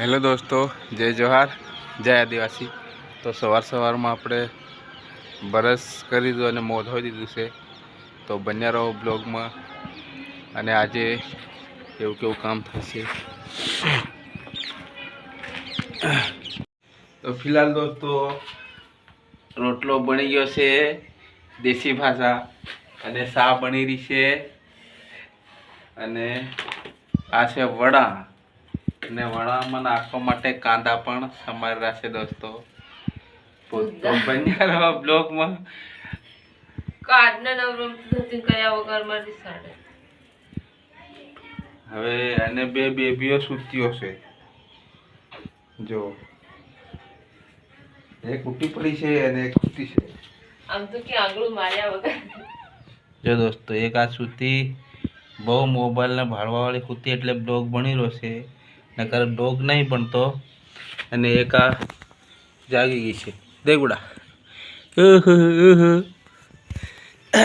Hello દોસ્તો, જય જોહાર, જય આદિવાસી. તો સવાર સવારમાં આપણે બરસ કરી દીધું અને મોં દીધું છે. તો બન્યા રહો બ્લોગમાં અને આજે એવું કેવું કામ થશે. તો ફિલહાલ દોસ્તો, રોટલો બની ગયો છે દેશી ભાષા અને સા બની રહી છે. અને આ છે વડા. અને વડામાં નાખવા માટે કાંદા પણ સમારી રહ્યા દોસ્તો. બન્યા રહો બ્લોગમાં. કાર્ડના નવરમ ધોતી કર્યા વગર મારી સાડે. હવે અને બે બેબીઓ સૂતીઓ છે. જો. એક ઉઠી પડી છે અને એક સૂતી છે. આમ તો કે આંગળું માર્યા વગર. જો દોસ્તો એક આ સૂતી બહુ મોબાઈલને ભાળવાવાળી સૂતી એટલે બ્લોગ બની રહ્યો છે. નકર ડોગ નહીં બનતો. અને એક આ જાગી ગઈ છે. દેગુડા